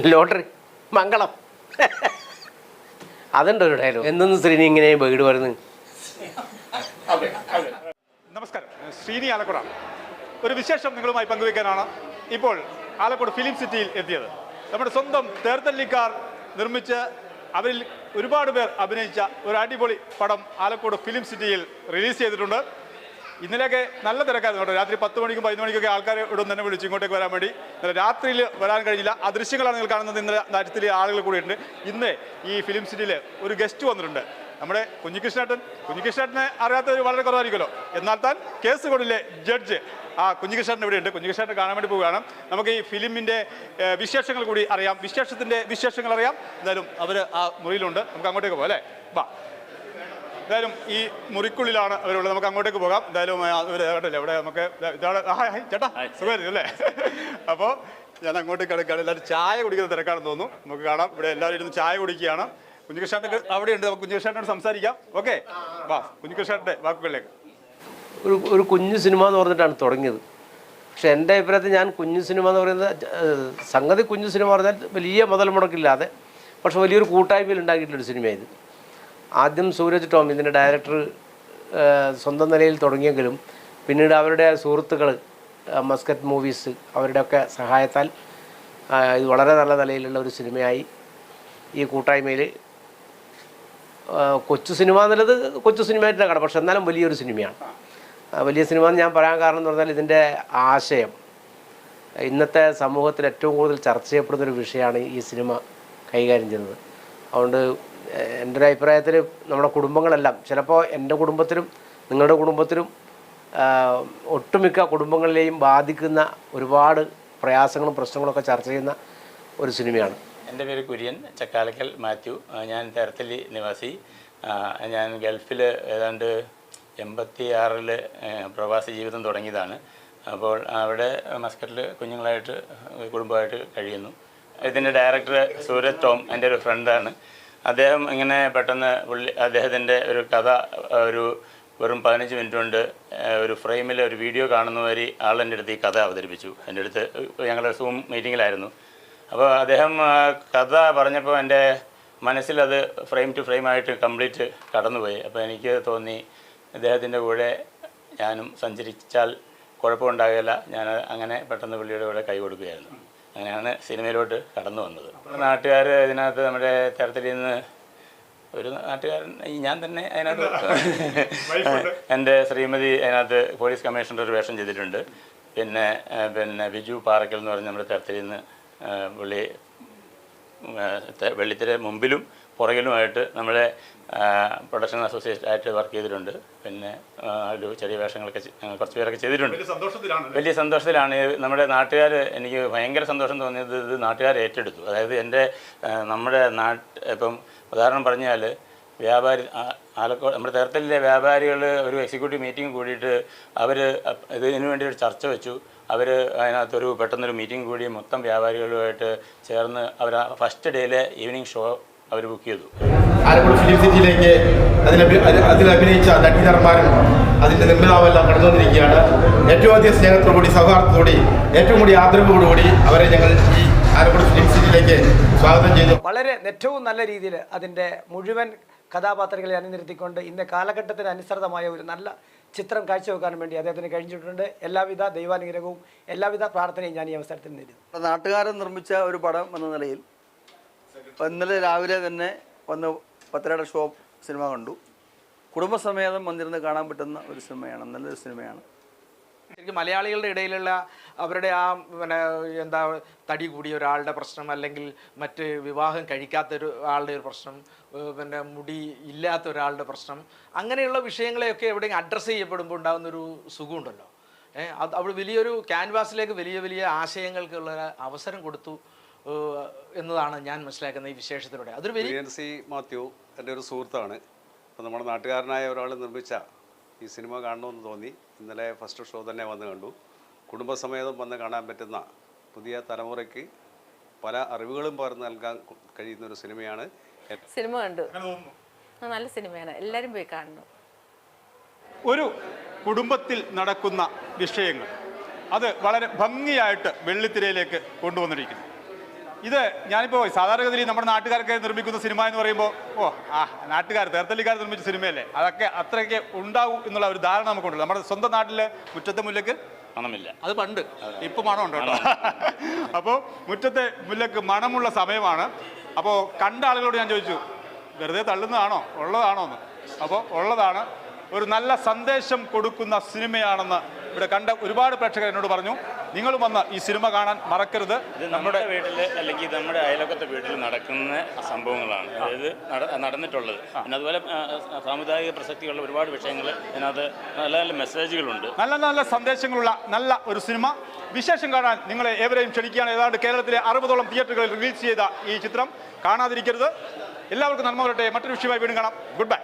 Lottery. മംഗളം. അതുണ്ട് ഒരു dialogue എന്തെന്ന് ശ്രീനി ഇങ്ങനെ വീട് വരുന്നത് നമസ്കാരം. ശ്രീനി ആലക്കുട. ഒരു വിശേഷം നിങ്ങളുമായി പങ്കുവയ്ക്കാനാണ് ഇപ്പോൾ ആലക്കുട ഫിലിം സിറ്റിയിൽ എത്തിയത്. നമ്മുടെ സ്വന്തം തേർത്തല്ലിക്കാർ നിർമ്മിച്ച് അവരിൽ ഒരുപാട് പേർ അഭിനയിച്ച ഒരു അടിപൊളി പടം ആലക്കോട് ഫിലിം സിറ്റിയിൽ റിലീസ് ചെയ്തിട്ടുണ്ട്. ഇന്നലെയൊക്കെ നല്ല തിരക്കായിരുന്നു കേട്ടോ. രാത്രി പത്ത് മണിക്കും പതിനൊന്ന് മണിക്കൊക്കെ ആൾക്കാർ ഇവിടെ തന്നെ വിളിച്ചു ഇങ്ങോട്ടേക്ക് വരാൻ വേണ്ടി. ഇന്നലെ രാത്രിയിൽ വരാൻ കഴിഞ്ഞില്ല. ആ ദൃശ്യങ്ങളാണ് നിങ്ങൾ കാണുന്നത് ഇന്നലെ രാജ്യത്തിലെ ആളുകൾ കൂടിയുണ്ട് ഇന്ന് ഈ ഫിലിം സിറ്റിയിൽ ഒരു ഗസ്റ്റ് വന്നിട്ടുണ്ട്. നമ്മുടെ കുഞ്ഞികൃഷ്ണേട്ടൻ. കുഞ്ഞികൃഷ്ണേട്ടനെ അറിയാത്തവർ വളരെ കുറവായിരിക്കുമല്ലോ. എന്നാൽ താൻ കേസ് കോഡിലെ ജഡ്ജ്? ആ കുഞ്ഞികൃഷ്ണേട്ടൻ ഇവിടെ ഉണ്ട്. കുഞ്ഞികൃഷ്ണേട്ടൻ കാണാൻ വേണ്ടി പോവുകയാണ്. നമുക്ക് ഈ ഫിലിമിന്റെ വിശേഷങ്ങൾ കൂടി അറിയാം. വിശേഷത്തിന്റെ വിശേഷങ്ങൾ അറിയാം. എന്തായാലും അവർ ആ മുറിയിലുണ്ട്. നമുക്ക് അങ്ങോട്ടേക്ക് പോകാം അല്ലേ? വാ. എന്തായാലും ഈ മുറിക്കുള്ളിലാണ് അവരുള്ളത്. നമുക്ക് അങ്ങോട്ടേക്ക് പോകാം. എന്തായാലും കേട്ടില്ലേ ഇവിടെ നമുക്ക് ഇതാണ് ചേട്ടാ. സുഖമായിരുന്നു അല്ലേ? അപ്പോൾ ഞാൻ അങ്ങോട്ടേക്ക് കിടക്കുകയാണ് എല്ലാവരും ചായ കുടിക്കുന്ന തിരക്കാണെന്ന് തോന്നുന്നു. നമുക്ക് കാണാം. ഇവിടെ എല്ലാവരും ഇരുന്ന് ചായ കുടിക്കുകയാണ്. കുഞ്ഞുകൃഷ്ണന്റെ അവിടെ ഉണ്ട് നമുക്ക് കുഞ്ഞുകൃഷ്ണനോട് സംസാരിക്കാം. ഓക്കെ. വാ കുഞ്ഞുകൃഷ്ണന്റെ വാക്കുകളിലേക്ക്. ഒരു ഒരു കുഞ്ഞു സിനിമ എന്ന് പറഞ്ഞിട്ടാണ് തുടങ്ങിയത്. പക്ഷെ എന്റെ അഭിപ്രായത്തിൽ ഞാൻ കുഞ്ഞു സിനിമ എന്ന് പറയുന്നത് സംഗതി കുഞ്ഞു സിനിമ പറഞ്ഞാൽ വലിയ മുതൽ മുടക്കില്ലാതെ പക്ഷെ വലിയൊരു കൂട്ടായ്മയിൽ ഉണ്ടാക്കിയിട്ടുള്ളൊരു സിനിമയായത് ആദ്യം സൂരജ് ടോം ഇതിന്റെ ഡയറക്ടർ സ്വന്തം നിലയിൽ തുടങ്ങിയെങ്കിലും പിന്നീട് അവരുടെ സുഹൃത്തുക്കൾ മസ്കറ്റ് മൂവീസ് അവരുടെയൊക്കെ സഹായത്താൽ ഇത് വളരെ നല്ല നിലയിലുള്ള ഒരു സിനിമയായി ഈ കൂട്ടായ്മയിൽ കൊച്ചു സിനിമ എന്നുള്ളത് കൊച്ചു സിനിമയായിട്ട് കാണാം പക്ഷെ എന്നാലും വലിയൊരു സിനിമയാണ്. വലിയ സിനിമ എന്ന് ഞാൻ പറയാൻ കാരണം എന്ന് പറഞ്ഞാൽ ഇതിന്റെ ആശയം ഇന്നത്തെ സമൂഹത്തിൽ ഏറ്റവും കൂടുതൽ ചർച്ച ചെയ്യപ്പെടുന്ന ഒരു വിഷയമാണ് ഈ സിനിമ കൈകാര്യം ചെയ്യുന്നത്. അതുകൊണ്ട് എന്റെ ഒരു അഭിപ്രായത്തിൽ നമ്മുടെ കുടുംബങ്ങളെല്ലാം ചിലപ്പോൾ എന്റെ കുടുംബത്തിലും നിങ്ങളുടെ കുടുംബത്തിലും ഒട്ടുമിക്ക കുടുംബങ്ങളിലെയും ബാധിക്കുന്ന ഒരുപാട് പ്രയാസങ്ങളും പ്രശ്നങ്ങളൊക്കെ ചർച്ച ചെയ്യുന്ന ഒരു സിനിമയാണ്. എന്റെ പേര് കുര്യൻ ചക്കാലക്കൽ മാത്യു. ഞാൻ തെരത്തലി നിവാസി. ഞാൻ ഗൾഫിൽ ഏതാണ്ട് എൺപത്തി ആറിൽ പ്രവാസി ജീവിതം തുടങ്ങിയതാണ്. അപ്പോൾ അവിടെ മസ്കറ്റിൽ കുഞ്ഞുങ്ങളായിട്ട് കുടുംബമായിട്ട് കഴിയുന്നു. ഇതിന്റെ ഡയറക്ടർ സൂരജ് ടോം എന്റെ ഒരു ഫ്രണ്ടാണ്. അദ്ദേഹം ഇങ്ങനെ പെട്ടെന്ന് പുള്ളി അദ്ദേഹത്തിന്റെ ഒരു കഥ ഒരു വെറും പതിനഞ്ച് മിനിറ്റ് കൊണ്ട് ഒരു ഫ്രെയിമിൽ ഒരു വീഡിയോ കാണുന്ന വരി ആൾ എന്റെ അടുത്ത് ഈ കഥ അവതരിപ്പിച്ചു. എന്റെ അടുത്ത് ഞങ്ങളുടെ സൂം മീറ്റിങ്ങിലായിരുന്നു അപ്പോൾ അദ്ദേഹം കഥ പറഞ്ഞപ്പോൾ എന്റെ മനസ്സിലത് ഫ്രെയിം ടു ഫ്രെയിം ആയിട്ട് കംപ്ലീറ്റ് കടന്നുപോയി. അപ്പോൾ എനിക്ക് തോന്നി അദ്ദേഹത്തിന്റെ കൂടെ ഞാനും സഞ്ചരിച്ചാൽ കുഴപ്പമുണ്ടാകില്ല. ഞാൻ അങ്ങനെ പെട്ടെന്ന് പുള്ളിയുടെ കൂടെ കൈ കൊടുക്കുകയായിരുന്നു. അങ്ങനെയാണ് സിനിമയിലോട്ട് കടന്നു വന്നത്. നാട്ടുകാർ ഇതിനകത്ത് നമ്മുടെ തരത്തിൽ നിന്ന് ഒരു നാട്ടുകാരൻ ഈ ഞാൻ തന്നെ അതിനകത്ത് എന്റെ ശ്രീമതി അതിനകത്ത് പോലീസ് കമ്മീഷണർ ഒരു വേഷം ചെയ്തിട്ടുണ്ട്. പിന്നെ പിന്നെ ബിജു പാറക്കൽ എന്ന് പറഞ്ഞ നമ്മുടെ തരത്തിൽ നിന്ന് പുള്ളി വെള്ളിത്തിര മുമ്പിലും പുറകിലുമായിട്ട് നമ്മുടെ പ്രൊഡക്ഷൻ അസോസിയേറ്റ് ആയിട്ട് വർക്ക് ചെയ്തിട്ടുണ്ട്. പിന്നെ ഒരു ചെറിയ വേഷങ്ങളൊക്കെ കുറച്ച് പേരൊക്കെ ചെയ്തിട്ടുണ്ട്. വലിയ സന്തോഷത്തിലാണ് നമ്മുടെ നാട്ടുകാർ എനിക്ക് ഭയങ്കര സന്തോഷം തോന്നിയത് ഇത് നാട്ടുകാർ ഏറ്റെടുത്തു. അതായത് എന്റെ നമ്മുടെ നാട്ട് ഇപ്പം ഉദാഹരണം പറഞ്ഞാൽ വ്യാപാരി ആലക്കോട് നമ്മുടെ തേർത്തലിലെ വ്യാപാരികൾ ഒരു എക്സിക്യൂട്ടീവ് മീറ്റിംഗ് കൂടിയിട്ട് അവർ ഇതിനു വേണ്ടി ഒരു ചർച്ച വെച്ചു. അവർ അതിനകത്തൊരു പെട്ടെന്നൊരു മീറ്റിംഗ് കൂടി മൊത്തം വ്യാപാരികളുമായിട്ട് ചേർന്ന് അവർ ഫസ്റ്റ് ഡേയിലെ ഈവനിങ് ഷോ അവർ ബുക്ക് ചെയ്തു. ആലപ്പുഴ ഫിലിം സിറ്റിയിലേക്ക് അതിൽ- അതിൽ അഭിനയിച്ച നടീനർമാരും അതിന്റെ നിർമ്മിതാവെല്ലാം കടന്നു വന്നിരിക്കുകയാണ് ഏറ്റവും അധികം സ്നേഹത്തോടുകൂടി സൗഹാർദ്ദത്തോടി ഏറ്റവും കൂടി ആദരവോടുകൂടി അവരെ ഞങ്ങൾ ഈ ആലപ്പുഴ ഫിലിം സിറ്റിയിലേക്ക് സ്വാഗതം ചെയ്തു വളരെ ഏറ്റവും നല്ല രീതിയിൽ അതിന്റെ മുഴുവൻ കഥാപാത്രങ്ങളെ അണിനിർത്തിക്കൊണ്ട് ഇന്ന് കാലഘട്ടത്തിന് അനുസൃതമായ ഒരു നല്ല ചിത്രം കാഴ്ചവെക്കാൻ വേണ്ടി അദ്ദേഹത്തിന് കഴിഞ്ഞിട്ടുണ്ട്. എല്ലാവിധ ദൈവാനുഗ്രഹവും എല്ലാവിധ പ്രാർത്ഥനയും ഞാൻ ഈ അവസരത്തിൽ നേരിടും നാട്ടുകാരൻ നിർമ്മിച്ച ഒരു പടം എന്ന നിലയിൽ ഇന്നലെ രാവിലെ തന്നെ വന്ന് പത്തരയുടെ ഷോ സിനിമ കണ്ടു. കുടുംബസമേതം വന്നിരുന്ന് കാണാൻ പറ്റുന്ന ഒരു സിനിമയാണ് നല്ലൊരു സിനിമയാണ്. ശരിക്കും മലയാളികളുടെ ഇടയിലുള്ള അവരുടെ ആ പിന്നെ എന്താ തടി കൂടിയ ഒരാളുടെ പ്രശ്നം അല്ലെങ്കിൽ മറ്റ് വിവാഹം കഴിക്കാത്ത ഒരു ആളുടെ ഒരു പ്രശ്നം പിന്നെ മുടി ഇല്ലാത്ത ഒരാളുടെ പ്രശ്നം അങ്ങനെയുള്ള വിഷയങ്ങളെയൊക്കെ എവിടെയെങ്കിലും അഡ്രസ്സ് ചെയ്യപ്പെടുമ്പോൾ ഉണ്ടാകുന്ന ഒരു സുഖമുണ്ടല്ലോ. ഏഹ് അത് അവിടെ വലിയൊരു ക്യാൻവാസിലേക്ക് വലിയ വലിയ ആശയങ്ങൾക്കുള്ള അവസരം കൊടുത്തു. എന്നതാണ് ഞാൻ മനസ്സിലാക്കുന്ന ഈ വിശേഷത്തിലൂടെ. അതൊരു വലിയ സി മാത്യു എന്റെ ഒരു സുഹൃത്താണ്. അപ്പോൾ നമ്മുടെ നാട്ടുകാരനായ ഒരാൾ നിർമ്മിച്ച ഈ സിനിമ കാണണമെന്ന് തോന്നി. ഇന്നലെ ഫസ്റ്റ് ഷോ തന്നെ വന്ന് കണ്ടു. കുടുംബസമേതം വന്ന് കാണാൻ പറ്റുന്ന പുതിയ തലമുറയ്ക്ക് പല അറിവുകളും പകർന്നു നൽകാൻ കഴിയുന്ന ഒരു സിനിമയാണ് സിനിമ കണ്ടു. നല്ല സിനിമയാണ്. എല്ലാവരും പോയി കാണണം. ഒരു കുടുംബത്തിൽ നടക്കുന്ന വിഷയങ്ങൾ. അത് വളരെ ഭംഗിയായിട്ട് വെള്ളിത്തിരയിലേക്ക് കൊണ്ടുവന്നിരിക്കുന്നു. ഇത് ഞാനിപ്പോൾ സാധാരണഗതിയിൽ നമ്മുടെ നാട്ടുകാരൊക്കെ നിർമ്മിക്കുന്ന സിനിമ എന്ന് പറയുമ്പോൾ ഓ ആ നാട്ടുകാർ തേർത്തല്ലിക്കാർ നിർമ്മിച്ച സിനിമയല്ലേ? അതൊക്കെ അത്രയ്ക്ക് ഉണ്ടാവും എന്നുള്ള ഒരു ധാരണ നമുക്കുണ്ട് നമ്മുടെ സ്വന്തം നാട്ടിലെ മുറ്റത്തെ മുല്ലക്ക് മണമില്ല. അത് പണ്ട്. ഇപ്പൊ മണമുണ്ട് കേട്ടോ. അപ്പോൾ മുറ്റത്തെ മുല്ലക്ക് മണമുള്ള സമയമാണ്. അപ്പോൾ കണ്ട ആളുകളോട് ഞാൻ ചോദിച്ചു വെറുതെ തള്ളുന്നതാണോ? ഉള്ളതാണോ എന്ന്? അപ്പോൾ ഉള്ളതാണ്. ഒരു നല്ല സന്ദേശം കൊടുക്കുന്ന സിനിമയാണെന്ന് ഇവിടെ കണ്ട ഒരുപാട് പ്രേക്ഷകർ എന്നോട് പറഞ്ഞു. നിങ്ങളും വന്ന് ഈ സിനിമ കാണാൻ മറക്കരുത്. നമ്മുടെ വീട്ടിൽ അല്ലെങ്കിൽ നമ്മുടെ അയലക്കത്തെ വീട്ടിൽ നടക്കുന്ന സംഭവങ്ങളാണ്. അതായത് നടന്നിട്ടുള്ളത്. പിന്നെ അതുപോലെ സാമുദായിക പ്രസക്തിയുള്ള ഒരുപാട് വിഷയങ്ങൾ അതിനകത്ത് നല്ല നല്ല മെസ്സേജുകളുണ്ട്. നല്ല നല്ല സന്ദേശങ്ങളുള്ള നല്ല ഒരു സിനിമ. വിശേഷം കാണാൻ നിങ്ങളെ ഏവരെയും ക്ഷണിക്കുകയാണ്. ഏതാണ്ട് കേരളത്തിലെ അറുപതോളം തിയേറ്ററുകളിൽ റിലീസ് ചെയ്ത ഈ ചിത്രം കാണാതിരിക്കരുത്. എല്ലാവർക്കും നന്മ വരട്ടെ. മറ്റൊരു വിഷയമായി വീണ്ടും കാണാം. Good bye